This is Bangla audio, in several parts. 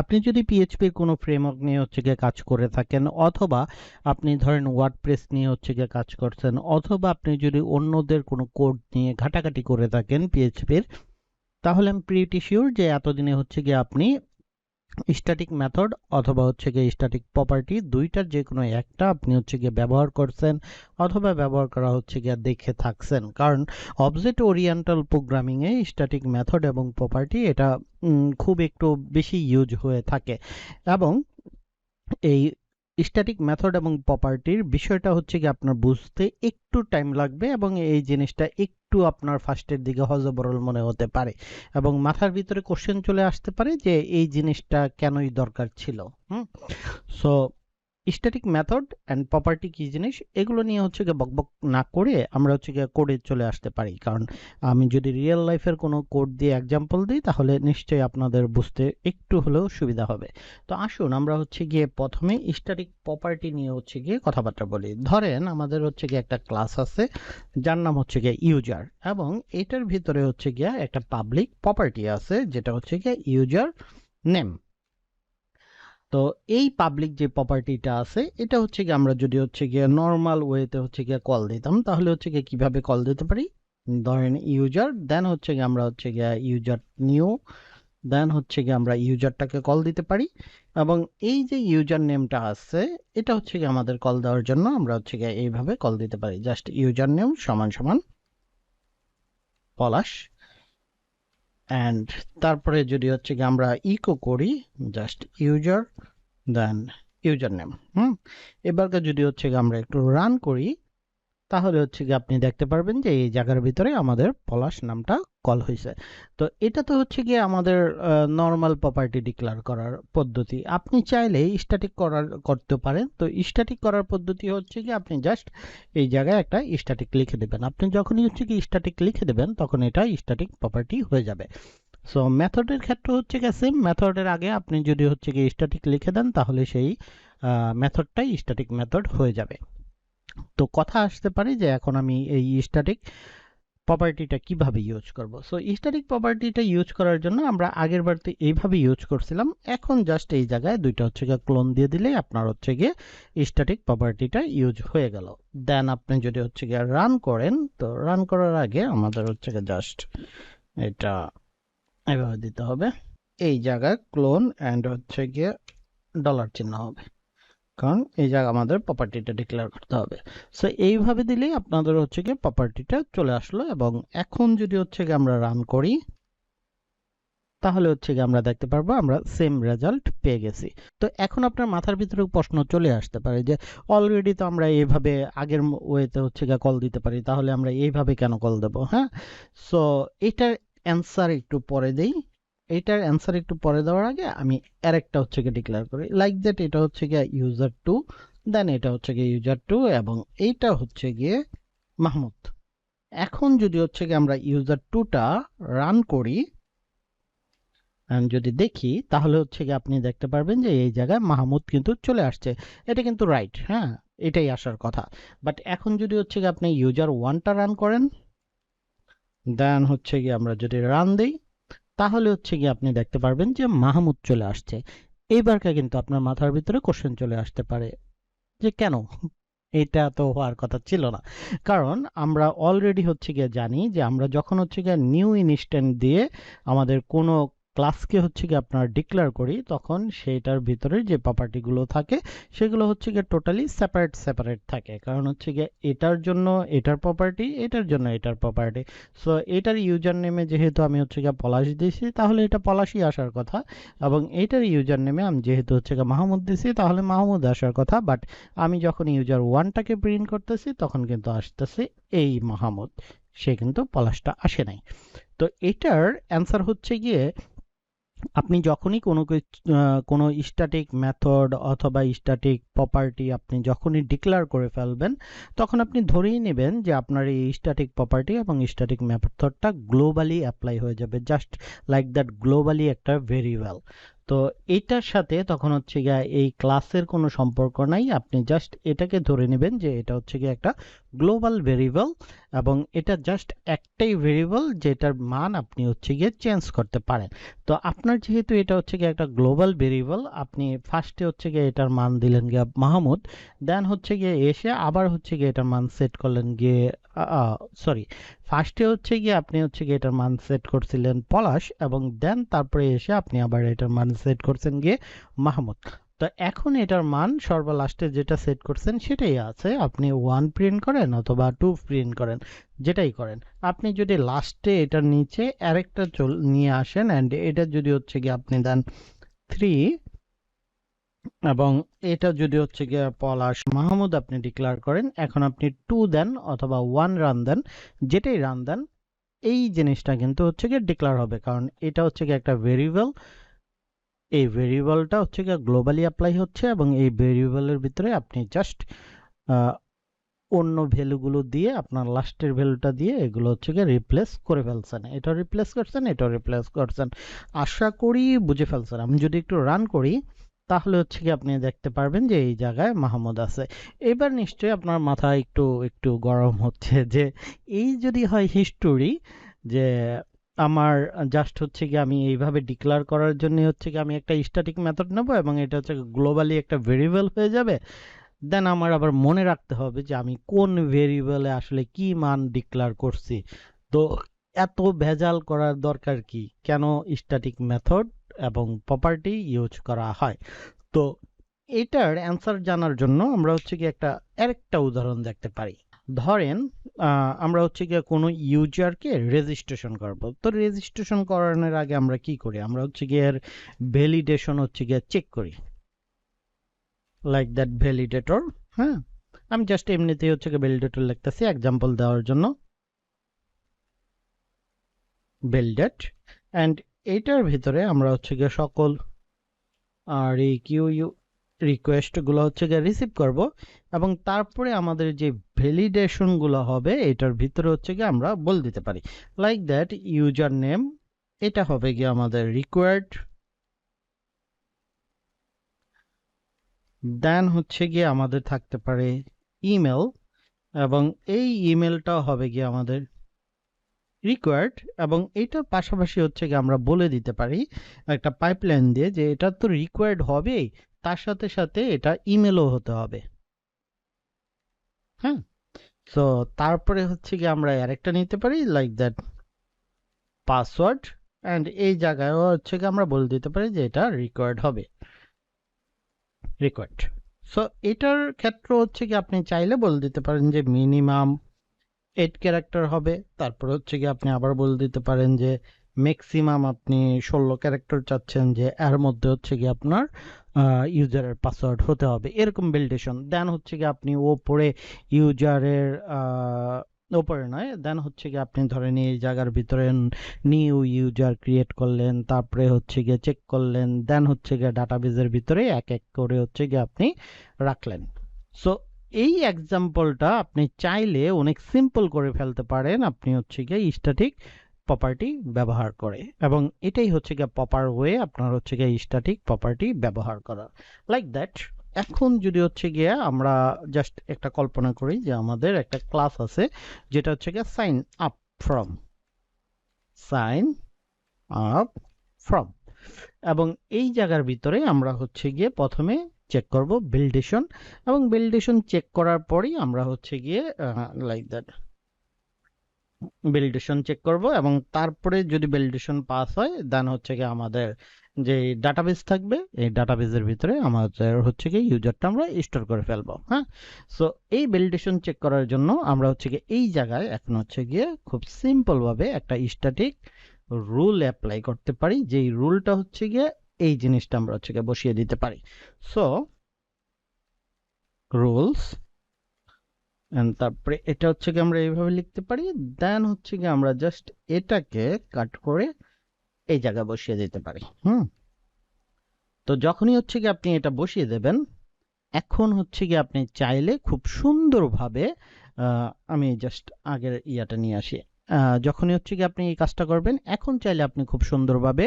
আপনি যদি পিএইচপির কোনো ফ্রেমওয়ার্ক নিয়ে হচ্ছে গিয়ে কাজ করে থাকেন, অথবা আপনি ধরেন ওয়ার্ডপ্রেস নিয়ে হচ্ছে গিয়ে কাজ করছেন, অথবা আপনি যদি অন্যদের কোনো কোড নিয়ে ঘাটাঘাটি করে থাকেন পিএইচপির তাহলে আমি প্রিটি শিওর যে এতদিনে হচ্ছে গিয়ে আপনি স্ট্যাটিক মেথড অথবা হচ্ছে গিয়ে স্ট্যাটিক প্রপার্টি দুইটার যে কোনো একটা আপনি হচ্ছে গিয়ে ব্যবহার করছেন অথবা ব্যবহার করা হচ্ছে গিয়ে দেখে থাকছেন। কারণ অবজেক্ট ওরিয়েন্টাল প্রোগ্রামিংয়ে স্ট্যাটিক মেথড এবং প্রপার্টি এটা খুব একটু বেশি ইউজ হয়ে থাকে। এবং এই স্ট্যাটিক মেথড এবং প্রপার্টির বিষয়টা হচ্ছে কি আপনার বুঝতে একটু টাইম লাগবে এবং এই জিনিসটা একটু আপনার ফার্স্টের দিকে হজবরল মনে হতে পারে এবং মাথার ভিতরে কোশ্চেন চলে আসতে পারে যে এই জিনিসটা কেনই দরকার ছিল, হুম? So static method and property কি জিনিস, এগুলো নিয়ে হচ্ছে গিয়ে বকবক না করে আমরা হচ্ছে গিয়ে কোডে চলে আসতে পারি। কারণ আমি যদি রিয়েল লাইফের কোনো কোড দিয়ে এক্সাম্পল দিই, তাহলে নিশ্চয়ই আপনাদের বুঝতে একটু হলেও সুবিধা হবে। তো আসুন আমরা হচ্ছে গিয়ে প্রথমে স্ট্যাটিক প্রপার্টি নিয়ে হচ্ছে গিয়ে কথাবার্তা বলি। ধরেন আমাদের হচ্ছে গিয়ে একটা ক্লাস আছে, যার নাম হচ্ছে গিয়ে ইউজার এবং এটার ভিতরে হচ্ছে গিয়ে একটা পাবলিক প্রপার্টি আছে, যেটা হচ্ছে গিয়ে ইউজার নেম তো এই পাবলিক যে প্রপার্টিটা আছে, এটা হচ্ছে গিয়ে আমরা যদি হচ্ছে গিয়ে নর্মাল ওয়েতে হচ্ছে গিয়ে কল দিতাম, তাহলে হচ্ছে গিয়ে কীভাবে কল দিতে পারি? ধরেন ইউজার দেন হচ্ছে গিয়ে আমরা হচ্ছে গিয়ে ইউজার নিউ দেন হচ্ছে গিয়ে আমরা ইউজারটাকে কল দিতে পারি। এবং এই যে ইউজার নেমটা আছে, এটা হচ্ছে গিয়ে আমাদের কল দেওয়ার জন্য আমরা হচ্ছে গিয়ে এইভাবে কল দিতে পারি। জাস্ট ইউজার নেম সমান সমান, পলাশ অ্যান্ড তারপরে যদি হচ্ছে কি আমরা ইকো করি just user then user name hmm? এবারকে যদি হচ্ছে আমরা একটু রান করি তাহলে হচ্ছে গিয়ে আপনি দেখতে পারবেন যে এই জায়গার ভিতরে আমাদের পলাশ নামটা কল হয়েছে তো এটা তো হচ্ছে গিয়ে আমাদের নর্মাল প্রপার্টি ডিক্লেয়ার করার পদ্ধতি। আপনি চাইলে স্ট্যাটিক করার, করতে পারেন। তো স্ট্যাটিক করার পদ্ধতি হচ্ছে কি আপনি জাস্ট এই জায়গায় একটা স্ট্যাটিক লিখে দেবেন। আপনি যখনই হচ্ছে কি স্ট্যাটিক লিখে দেবেন, তখন এটা স্ট্যাটিক প্রপার্টি হয়ে যাবে। সো মেথডের ক্ষেত্রে হচ্ছে গিয়ে সেম মেথডের আগে আপনি যদি হচ্ছে কি স্ট্যাটিক লিখে দেন, তাহলে সেই মেথডটাই স্ট্যাটিক মেথড হয়ে যাবে। তো কথা আসতে পারে যে এখন আমি এই স্ট্যাটিক প্রপার্টিটা কীভাবে ইউজ করব। সো স্ট্যাটিক প্রপার্টিটা ইউজ করার জন্য আমরা আগের বারতে এইভাবে ইউজ করছিলাম। এখন জাস্ট এই জায়গায় দুইটা হচ্ছে গিয়ে ক্লোন দিয়ে দিলেই আপনার হচ্ছে গিয়ে স্ট্যাটিক প্রপার্টিটা ইউজ হয়ে গেল। দেন আপনি যদি হচ্ছে গিয়ে রান করেন, তো রান করার আগে আমাদের হচ্ছে গিয়ে জাস্ট এটা এভাবে দিতে হবে। এই জায়গায় ক্লোন অ্যান্ড হচ্ছে গিয়ে ডলার চিহ্ন হবে। কারণ এই জায়গা আমাদের প্রপার্টিটা ডিক্লেয়ার করতে হবে। সো এইভাবে দিলেই আপনাদের হচ্ছে গিয়ে প্রপার্টিটা চলে আসলো এবং এখন যদি হচ্ছে গিয়ে আমরা রান করি, তাহলে হচ্ছে গিয়ে আমরা দেখতে পারব আমরা সেম রেজাল্ট পেয়ে গেছি। তো এখন আপনার মাথার ভিতরে প্রশ্ন চলে আসতে পারে যে অলরেডি তো আমরা এইভাবে আগের ওয়েতে হচ্ছে গিয়ে কল দিতে পারি, তাহলে আমরা এইভাবে কেন কল দেব হ্যাঁ? সো এটার অ্যান্সার একটু পরে দেই। এটার অ্যান্সার একটু পরে দেওয়ার আগে আমি আরেকটা হচ্ছে গিয়ে ডিক্লেয়ার করি। লাইক দ্যাট এটা হচ্ছে গিয়ে ইউজার টু দেন এটা হচ্ছে গিয়ে ইউজার টু এবং এইটা হচ্ছে গিয়ে মাহমুদ। এখন যদি হচ্ছে গিয়ে আমরা ইউজার টুটা রান করি যদি দেখি, তাহলে হচ্ছে গিয়ে আপনি দেখতে পারবেন যে এই জায়গায় মাহমুদ কিন্তু চলে আসছে। এটা কিন্তু রাইট হ্যাঁ এটাই আসার কথা। বাট এখন যদি হচ্ছে গিয়ে আপনি ইউজার ওয়ানটা রান করেন দেন হচ্ছে গিয়ে আমরা যদি রান দিই তাহলে হচ্ছে গিয়ে আপনি দেখতে পারবেন যে মাহমুদ চলে আসছে। এইবারকে কিন্তু আপনার মাথার ভিতরে কোশ্চেন চলে আসতে পারে যে কেন? এটা তো হওয়ার কথা ছিল না। কারণ আমরা অলরেডি হচ্ছে গিয়ে জানি যে আমরা যখন হচ্ছে গিয়ে নিউ ইনস্ট্যান্ট দিয়ে আমাদের কোনো ক্লাসকে হচ্ছে গিয়ে আপনার ডিক্লেয়ার করি, তখন সেইটার ভিতরে যে প্রপার্টিগুলো থাকে, সেগুলো হচ্ছে গিয়ে টোটালি সেপারেট সেপারেট থাকে। কারণ হচ্ছে গিয়ে এটার জন্য এটার প্রপার্টি এটার জন্য এটার প্রপার্টি সো এটার ইউজার নেমে যেহেতু আমি হচ্ছে গিয়ে পলাশ দিয়েছি, তাহলে এটা পলাশই আসার কথা। এবং এইটার ইউজার নেমে আমি যেহেতু হচ্ছে গিয়ে মাহমুদ দিয়েছি, তাহলে মাহমুদ আসার কথা। বাট আমি যখন ইউজার ওয়ানটাকে প্রিন্ট করতেছি, তখন কিন্তু আসতেছে এই মাহমুদ। সে কিন্তু পলাশটা আসে নাই। তো এটার অ্যান্সার হচ্ছে গিয়ে আপনি যখনই কোনো কোনো স্ট্যাটিক মেথড অথবা স্ট্যাটিক প্রপার্টি আপনি যখনই ডিক্লেয়ার করে ফেলবেন, তখন আপনি ধরেই নেবেন যে আপনার এই স্ট্যাটিক প্রপার্টি এবং স্ট্যাটিক মেথডটা গ্লোবালি অ্যাপ্লাই হয়ে যাবে। জাস্ট লাইক দ্যাট গ্লোবালি একটা ভেরি ওয়েল তো এটার সাথে তখন হচ্ছে গিয়ে এই ক্লাসের কোনো সম্পর্ক নাই। আপনি জাস্ট এটাকে ধরে নেবেন যে এটা হচ্ছে গিয়ে একটা গ্লোবাল ভেরিয়েবল এবং এটা জাস্ট একটাই ভেরিয়েবল যেটার মান আপনি হচ্ছে গিয়ে চেঞ্জ করতে পারেন। তো আপনার যেহেতু এটা হচ্ছে গিয়ে একটা গ্লোবাল ভেরিয়েবল আপনি ফার্স্টে হচ্ছে গিয়ে এটার মান দিলেন গিয়ে মাহমুদ দেন হচ্ছে গিয়ে এসে আবার হচ্ছে গিয়ে এটার মান সেট করলেন গিয়ে সরি ফার্স্টে হচ্ছে গিয়ে আপনি হচ্ছে গিয়ে এটার মান সেট করছিলেন পলাশ এবং দেন তারপরে এসে আপনি আবার এটার মান সেট করছেন গিয়ে মাহমুদ। তো এখন এটার মান সর্বলাস্টে যেটা সেট করছেন সেটাই আছে। আপনি ওয়ান প্রিন্ট করেন অথবা টু প্রিন্ট করেন, যেটাই করেন। আপনি যদি লাস্টে এটার নিচে আরেকটা চল, নিয়ে আসেন অ্যান্ড এটা যদি হচ্ছে গিয়ে আপনি দেন থ্রি এবং এটা যদি হচ্ছে গিয়ে পলাশ মাহমুদ আপনি ডিক্লেয়ার করেন, এখন আপনি টু দেন অথবা ওয়ান রান দেন, যেটাই রান দেন, এই জিনিসটা কিন্তু হচ্ছে গিয়ে ডিক্লেয়ার হবে। কারণ এটা হচ্ছে গিয়ে একটা ভেরিয়েবল এই ভেরিয়েবলটা হচ্ছে গিয়ে গ্লোবালি অ্যাপ্লাই হচ্ছে এবং এই ভেরিয়েবলের ভিতরে আপনি জাস্ট অন্য ভ্যালুগুলো দিয়ে আপনার লাস্টের ভ্যালুটা দিয়ে এগুলো হচ্ছে গিয়ে রিপ্লেস করে ফেলছেন। এটা রিপ্লেস করছেন এটা রিপ্লেস করছেন। আশা করি বুঝে ফেলছেন। আমি যদি একটু রান করি তাহলে হচ্ছে কি আপনি দেখতে পারবেন যে এই জায়গায় মাহমুদ আছে। এবার নিশ্চয়ই আপনার মাথা একটু একটু গরম হচ্ছে যে এই যদি হয় হিস্টোরি যে আমার জাস্ট হচ্ছে কি আমি এইভাবে ডিক্লেয়ার করার জন্য হচ্ছে কি আমি একটা স্ট্যাটিক মেথড নেব এবং এটা হচ্ছে গ্লোবালি একটা ভেরিয়েবল হয়ে যাবে। দেন আমার আবার মনে রাখতে হবে যে আমি কোন ভেরিয়েবলে আসলে কি মান ডিক্লার করছি। তো এত ভেজাল করার দরকার কি? কেন স্ট্যাটিক মেথড এবং প্রপার্টি ইউজ করা হয়। তো এটার অ্যান্সার জানার জন্য আমরা হচ্ছে কি একটা, আরেকটা উদাহরণ দেখতে পারি। ধরেন আমরা হচ্ছে গিয়ে কোনো ইউজারকে রেজিস্ট্রেশন করব। তো রেজিস্ট্রেশন করানোর আগে আমরা কি করি? আমরা হচ্ছে গিয়ে এর ভ্যালিডেশন হচ্ছে গিয়ে চেক করি। লাইক দ্যাট ভ্যালিডেটর হ্যাঁ? আমি জাস্ট এমনিতেই হচ্ছে গিয়ে ভ্যালিডেটর লিখতেছি এক্সাম্পল দেওয়ার জন্য। ভ্যালিডেট অ্যান্ড এইটার ভিতরে আমরা হচ্ছে গিয়ে সকল আর এই কিউ ইউ রিকোয়েস্টগুলো হচ্ছে গিয়ে রিসিভ করব এবং তারপরে আমাদের যে ভ্যালিডেশনগুলো হবে এটার ভিতরে হচ্ছে গিয়ে আমরা বলে দিতে পারি। লাইক দ্যাট ইউজার নেম এটা হবে গিয়ে আমাদের রিকোয়ার্ড দেন হচ্ছে গিয়ে আমাদের থাকতে পারে ইমেল এবং এই ইমেলটাও হবে গিয়ে আমাদের রিকোয়ার্ড এবং এটার পাশাপাশি হচ্ছে গিয়ে আমরা বলে দিতে পারি একটা পাইপলাইন দিয়ে যে এটা তো রিকোয়ার্ড হবেই, তার সাথে সাথে এটা ইমেলও হতে হবে। হ্যাঁ তো তারপরে হচ্ছে কি আমরা আরেকটা নিতে পারি লাইক দ্যাট পাসওয়ার্ড অ্যান্ড এই জায়গায়ও হচ্ছে কি আমরা বলে দিতে পারি যে এটা রিকোয়ার্ড হবে। রিকোয়ার্ড সো এটার ক্ষেত্রে হচ্ছে কি আপনি চাইলে বলে দিতে পারেন যে মিনিমাম এইট ক্যারেক্টার হবে। তারপর হচ্ছে কি আপনি আবার বলে দিতে পারেন যে ম্যাক্সিমাম আপনি ষোলো ক্যারেক্টার চাচ্ছেন যে, এর মধ্যে হচ্ছে কি আপনার ইউজারের পাসওয়ার্ড হতে হবে। এরকম বিল্ডেশন দেন হচ্ছে কি আপনি ওপরে ইউজারের ওপরে নয় দেন হচ্ছে কি আপনি ধরেন এই জায়গার ভিতরে নিউ ইউজার ক্রিয়েট করলেন, তারপরে হচ্ছে গিয়ে চেক করলেন দেন হচ্ছে গিয়ে ডাটাবেজের ভিতরে এক এক করে হচ্ছে গিয়ে আপনি রাখলেন। সো এই এক্সাম্পলটা আপনি চাইলে অনেক সিম্পল করে ফেলতে পারেন। আপনি হচ্ছে গিয়ে স্ট্যাটিক প্রপার্টি ব্যবহার করে এবং এটাই হচ্ছে গিয়ে প্রপার ওয়ে আপনার হচ্ছে গিয়ে স্ট্যাটিক প্রপার্টি ব্যবহার করা। লাইক দ্যাট এখন যদি হচ্ছে গিয়ে আমরা জাস্ট একটা কল্পনা করি যে আমাদের একটা ক্লাস আছে, যেটা হচ্ছে গিয়ে sign up form sign up form এবং এই জায়গার ভিতরে আমরা হচ্ছে গিয়ে প্রথমে চেক করব বিল্ডেশন এবং বিল্ডেশন চেক করার পরেই আমরা হচ্ছে গিয়ে লাইক দ্যাট ভ্যালিডেশন চেক করব, এবং তারপরে যদি ভ্যালিডেশন পাস হয় দেন হচ্ছে কি আমাদের যে ডাটাবেস থাকবে, এই ডাটাবেসের ভিতরে আমাদের হচ্ছে কি ইউজারটা আমরা স্টোর করে ফেলব হ্যাঁ? সো এই ভ্যালিডেশন চেক করার জন্য আমরা হচ্ছে কি এই জায়গায় এখন হচ্ছে গিয়ে খুব সিম্পল ভাবে একটা স্ট্যাটিক রুল অ্যাপ্লাই করতে পারি, যেই রুলটা হচ্ছে গিয়ে এই জিনিসটা আমরা হচ্ছে বসিয়ে দিতে পারি। সো রুলস তারপরে এটা হচ্ছে কি আমরা এইভাবে লিখতে পারি দেন হচ্ছে কি আমরা জাস্ট এটাকে কাট করে এই জায়গায় বসিয়ে দিতে পারি, হুম? তো যখনই হচ্ছে কি আপনি এটা বসিয়ে দেবেন, এখন হচ্ছে কি আপনি চাইলে খুব সুন্দরভাবে আমি জাস্ট আগের ইয়াটা নিয়ে আসি। যখনই হচ্ছে কি আপনি এই কাজটা করবেন, এখন চাইলে আপনি খুব সুন্দরভাবে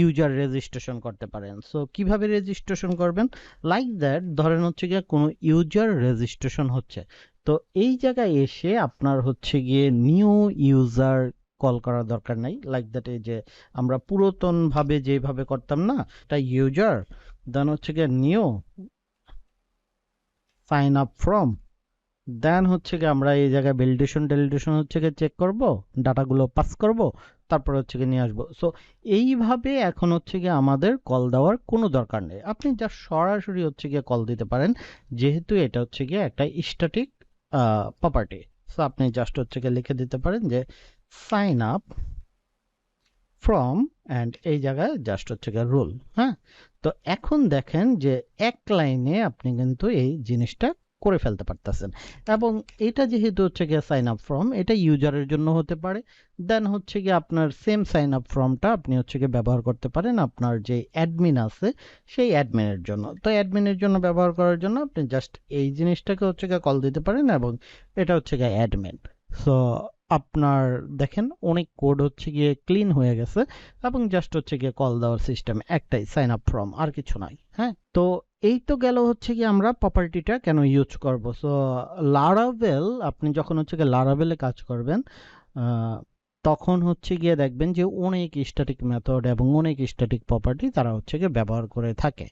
ইউজার রেজিস্ট্রেশন করতে পারেন। সো কীভাবে রেজিস্ট্রেশন করবেন? লাইক দ্যাট ধরেন হচ্ছে গিয়ে কোনো ইউজার রেজিস্ট্রেশন হচ্ছে। তো এই জায়গায় এসে আপনার হচ্ছে গিয়ে নিউ ইউজার কল করার দরকার নাই। লাইক দ্যাট এই যে আমরা পুরাতন ভাবে যেভাবে করতাম না এটা ইউজার দেন হচ্ছে গিয়ে new sign up form then হচ্ছে গিয়ে আমরা এই জায়গায় ভ্যালিডেশন টেলিডেশন হচ্ছে গিয়ে চেক করব ডাটাগুলো পাস করব, তারপর হচ্ছে গিয়ে নিয়ে আসব। সো এইভাবে এখন হচ্ছে গিয়ে আমাদের কল দেওয়ার কোনো দরকার নেই। আপনি যা সরাসরি হচ্ছে গিয়ে কল দিতে পারেন, যেহেতু এটা হচ্ছে গিয়ে একটা স্ট্যাটিক প্রপার্টি সো আপনি জাস্ট হচ্ছে গিয়ে লিখে দিতে পারেন যে সাইন আপ ফ্রম অ্যান্ড এই জায়গায় জাস্ট হচ্ছে গিয়ে রুল হ্যাঁ? তো এখন দেখেন যে এক লাইনে আপনি কিন্তু এই জিনিসটা করে ফেলতে পারতেছেন। এবং এটা যেহেতু হচ্ছে গিয়ে সাইন আপ ফর্ম এটা ইউজারের জন্য হতে পারে। দেন হচ্ছে গিয়ে আপনার সেম সাইন আপ ফর্মটা আপনি হচ্ছে গিয়ে ব্যবহার করতে পারেন আপনার যে অ্যাডমিন আছে, সেই অ্যাডমিনের জন্য। তো অ্যাডমিনের জন্য ব্যবহার করার জন্য আপনি জাস্ট এই জিনিসটাকে হচ্ছে গিয়ে কল দিতে পারেন এবং এটা হচ্ছে গিয়ে অ্যাডমিন সো আপনার দেখেন, অনেক কোড হচ্ছে গিয়ে ক্লিন হয়ে গেছে এবং জাস্ট হচ্ছে গিয়ে কল দেওয়ার সিস্টেম একটাই সাইন আপ ফর্ম আর কিছু নাই হ্যাঁ? তো এই তো গেল হচ্ছে কি আমরা প্রপার্টিটা কেন ইউজ করব? সো লারাভেল আপনি যখন হচ্ছে গিয়ে লারাভেলে কাজ করবেন তখন হচ্ছে গিয়ে দেখবেন যে অনেক স্ট্যাটিক মেথড এবং অনেক স্ট্যাটিক প্রপার্টি তারা হচ্ছে গিয়ে ব্যবহার করে থাকে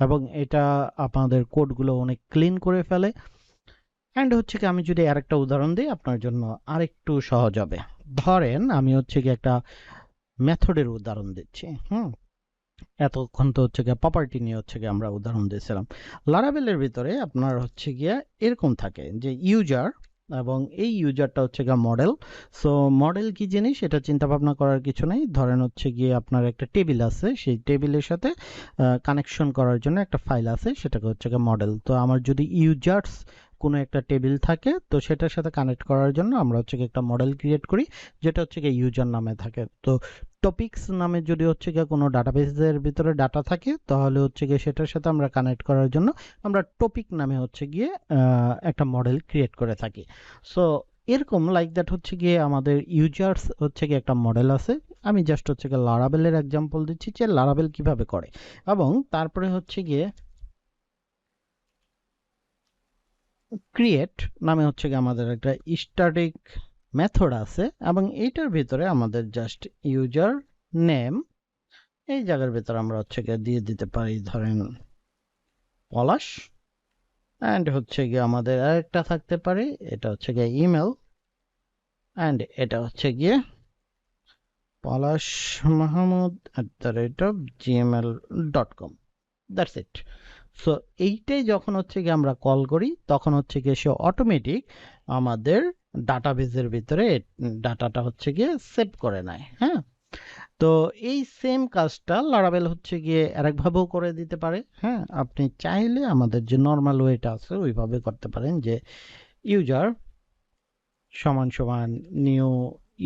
এবং এটা আপনাদের কোডগুলো অনেক ক্লিন করে ফেলে। অ্যান্ড হচ্ছে কি, আমি যদি আরেকটা উদাহরণ দিই, আপনার জন্য আরেকটু সহজ হবে। ধরেন, আমি হচ্ছে কি একটা মেথডের উদাহরণ দিচ্ছি, হুম? এতক্ষণ তো হচ্ছে গিয়ে প্রপার্টি নিয়ে হচ্ছে গিয়ে আমরা উদাহরণ দিয়েছিলাম। লারাবেলের ভিতরে আপনার হচ্ছে গিয়ে এরকম থাকে যে ইউজার এবং এই ইউজারটা হচ্ছে গিয়ে মডেল সো মডেল কি জিনিস? এটা চিন্তা ভাবনা করার কিছু নাই। ধরেন হচ্ছে গিয়ে আপনার একটা টেবিল আছে, সেই টেবিলের সাথে কানেকশন করার জন্য একটা ফাইল আছে, সেটাকে হচ্ছে গিয়ে মডেল তো আমার যদি ইউজার্স কোনো একটা টেবিল থাকে, তো সেটার সাথে কানেক্ট করার জন্য আমরা হচ্ছে একটা মডেল ক্রিয়েট করি, যেটা হচ্ছে গিয়ে ইউজার নামে থাকে। তো টপিকস নামে যদি হচ্ছে গিয়ে কোনো ডাটাবেসের ভিতরে ডাটা থাকে, তাহলে হচ্ছে গিয়ে সেটার সাথে আমরা কানেক্ট করার জন্য আমরা টপিক নামে হচ্ছে গিয়ে একটা মডেল ক্রিয়েট করে থাকি। সো এরকম লাইক দ্যাট হচ্ছে গিয়ে আমাদের ইউজার্স হচ্ছে গিয়ে একটা মডেল আছে। আমি জাস্ট হচ্ছে গিয়ে লারাবেলের এক্সাম্পল দিচ্ছি যে লারাবেল কীভাবে করে। এবং তারপরে হচ্ছে গিয়ে ক্রিয়েট নামে হচ্ছে আমাদের একটা স্ট্যাটিক মেথড আছে, এবং এইটার ভিতরে আমাদের জাস্ট ইউজার নেম এই জায়গার ভিতরে আমরা হচ্ছে গিয়ে দিয়ে দিতে পারি, ধরেন পলাশ অ্যান্ড হচ্ছে গিয়ে আমাদের আরেকটা থাকতে পারে, এটা হচ্ছে গিয়ে ইমেল অ্যান্ড এটা হচ্ছে গিয়ে Palash Mahmud at the rate of gmail dot com that's it so এইটাই যখন হচ্ছে গিয়ে আমরা কল করি, তখন হচ্ছে গিয়ে সে অটোমেটিক আমাদের ডাটাবেজের ভিতরে ডাটাটা হচ্ছে গিয়ে সেভ করে নেয় হ্যাঁ? তো এই সেম কাজটা লারাবেল হচ্ছে গিয়ে আরেকভাবেও করে দিতে পারে হ্যাঁ? আপনি চাইলে আমাদের যে নর্মাল ওয়েটা আছে, ওইভাবে করতে পারেন যে ইউজার সমান সমান নিউ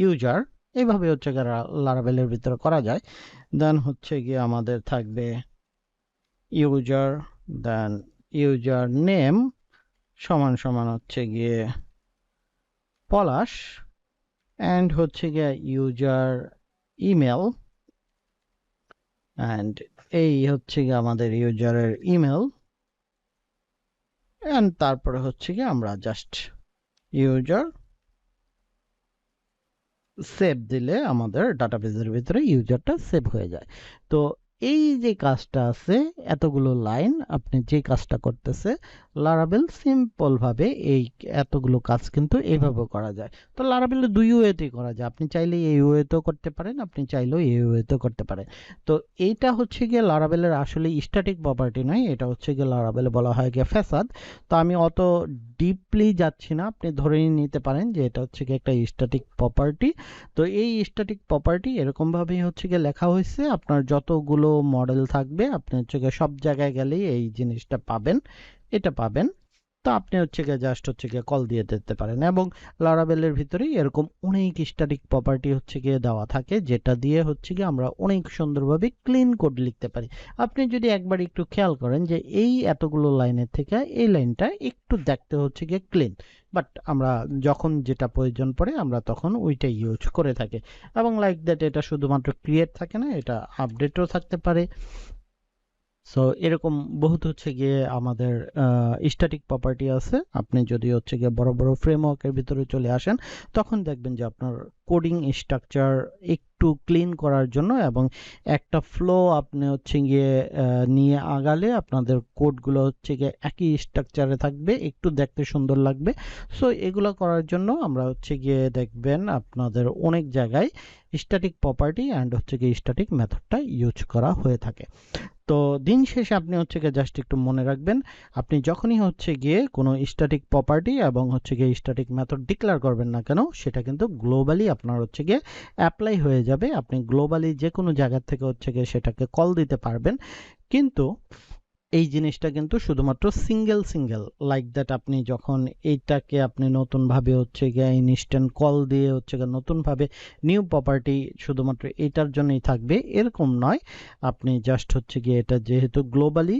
ইউজার এইভাবে হচ্ছে গিয়ে লারাবেলের ভিতরে করা যায়। দেন হচ্ছে গিয়ে আমাদের থাকবে ইউজার দেন ইউজার নেম সমান সমান হচ্ছে গিয়ে পলাশ অ্যান্ড হচ্ছে গিয়ে ইউজার ইমেল অ্যান্ড এই হচ্ছে গিয়ে আমাদের ইউজারের ইমেল অ্যান্ড তারপরে হচ্ছে গিয়ে আমরা জাস্ট ইউজার সেভ দিলে আমাদের ডাটাবেজের ভিতরে ইউজারটা সেভ হয়ে যায়। তো এই যে কাজটা আছে এতগুলো লাইন আপনি যে কাজটা করতেছে লারাবেল সিম্পল ভাবে এই এতগুলো কাজ কিন্তু এইভাবে করা যায়। তো লারাবেলে দুই ওয়েতেই করা যায়। আপনি চাইলে এই ওয়েতেও করতে পারেন, আপনি চাইলেও এই ওয়েতেও করতে পারেন। তো এইটা হচ্ছে গিয়ে লারাবেলের আসলে স্ট্যাটিক প্রপার্টি নয়, এটা হচ্ছে গিয়ে লারাবেলে বলা হয় গিয়ে ফ্যাসাদ তো আমি অত ডিপলি যাচ্ছি না, আপনি ধরে নিতে পারেন যে এটা হচ্ছে গিয়ে একটা স্ট্যাটিক প্রপার্টি তো এই স্ট্যাটিক প্রপার্টি এরকমভাবেই হচ্ছে গিয়ে লেখা হয়েছে। আপনার যতগুলো মডেল থাকবে, আপনি হচ্ছে গিয়ে সব জায়গায় গেলেই এই জিনিসটা পাবেন। এটা পাবেন। তো আপনি হচ্ছে গিয়ে জাস্ট হচ্ছে গিয়ে কল দিয়ে দিতে পারেন এবং লারাবেলের ভিতরেই এরকম অনেক স্ট্যাটিক প্রপার্টি হচ্ছে গিয়ে দেওয়া থাকে, যেটা দিয়ে হচ্ছে গিয়ে আমরা অনেক সুন্দরভাবে ক্লিন কোড লিখতে পারি। আপনি যদি একবার একটু খেয়াল করেন যে এই এতগুলো লাইনের থেকে এই লাইনটা একটু দেখতে হচ্ছে গিয়ে ক্লিন বাট আমরা যখন যেটা প্রয়োজন পড়ে আমরা তখন ওইটা ইউজ করে থাকি। এবং লাইক দ্যাট এটা শুধুমাত্র ক্রিয়েট থাকে না, এটা আপডেটও থাকতে পারে। সো এরকম বহুত হচ্ছে গিয়ে আমাদের স্ট্যাটিক প্রপার্টি আছে। আপনি যদি হচ্ছে গিয়ে বড় বড় ফ্রেমওয়ার্কের ভিতরে চলে আসেন, তখন দেখবেন যে আপনার কোডিং স্ট্রাকচার একটু ক্লিন করার জন্য এবং একটা ফ্লো আপনি হচ্ছে গিয়ে নিয়ে আগালে আপনাদের কোডগুলো হচ্ছে গিয়ে একই স্ট্রাকচারে থাকবে, একটু দেখতে সুন্দর লাগবে। সো এগুলো করার জন্য আমরা হচ্ছে গিয়ে দেখবেন আপনাদের অনেক জায়গায় স্ট্যাটিক প্রপার্টি অ্যান্ড হচ্ছে গিয়ে স্ট্যাটিক মেথডটা ইউজ করা হয়ে থাকে। তো দিন শেষে আপনি হচ্ছে গিয়ে জাস্ট একটু মনে রাখবেন, আপনি যখনই হচ্ছে গিয়ে কোনো স্ট্যাটিক প্রপার্টি এবং হচ্ছে গিয়ে স্ট্যাটিক মেথড ডিক্লেয়ার করবেন না কেন, সেটা কিন্তু গ্লোবালি আপনার হচ্ছে গিয়ে অ্যাপ্লাই হয়ে যাবে। আপনি গ্লোবালি যে কোনো জায়গার থেকে হচ্ছে গিয়ে সেটাকে কল দিতে পারবেন। কিন্তু এই জিনিসটা কিন্তু শুধুমাত্র সিঙ্গেল সিঙ্গেল লাইক দ্যাট আপনি যখন এইটাকে আপনি নতুনভাবে হচ্ছে গিয়ে ইনস্ট্যান্ট কল দিয়ে হচ্ছে গিয়ে নতুনভাবে নিউ প্রপার্টি শুধুমাত্র এটার জন্যই থাকবে, এরকম নয়। আপনি জাস্ট হচ্ছে গিয়ে এটা যেহেতু গ্লোবালি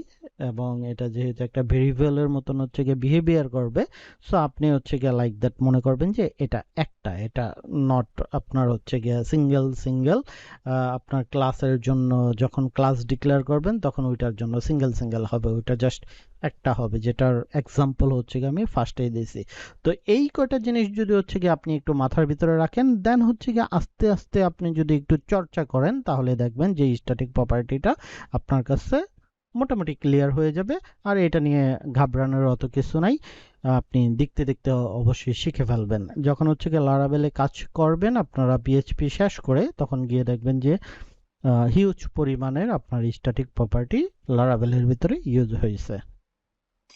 এবং এটা যেহেতু একটা ভেরিয়েবলের মতন হচ্ছে গিয়ে বিহেভিয়ার করবে সো আপনি হচ্ছে গিয়ে লাইক দ্যাট মনে করবেন যে এটা একটা, এটা নট আপনার হচ্ছে গিয়ে সিঙ্গেল সিঙ্গেল আপনার ক্লাসের জন্য যখন ক্লাস ডিক্লেয়ার করবেন তখন ওইটার জন্য সিঙ্গেল সিঙ্গেল হবে, ওইটা জাস্ট একটা হবে, যেটার এক্সাম্পল হচ্ছে গিয়ে আমি ফার্স্টেই দিয়েছি। তো এই কয়টা জিনিস যদি হচ্ছে গিয়ে আপনি একটু মাথার ভিতরে রাখেন দেন হচ্ছে গিয়ে আস্তে আস্তে আপনি যদি একটু চর্চা করেন, তাহলে দেখবেন যে স্ট্যাটিক প্রপার্টিটা আপনার কাছে মোটামুটি ক্লিয়ার হয়ে যাবে। আর এটা নিয়ে ঘাবড়ানোর অত কিছু নাই। আপনি দেখতে দেখতে অবশ্যই শিখে ফেলবেন। যখন হচ্ছে গিয়ে লারাবেলে কাজ করবেন, আপনারা পিএইচপি শেষ করে তখন গিয়ে দেখবেন যে হিউজ পরিমাণের আপনার স্ট্যাটিক প্রপার্টি লারাবেলের ভিতরে ইউজ হয়েছে।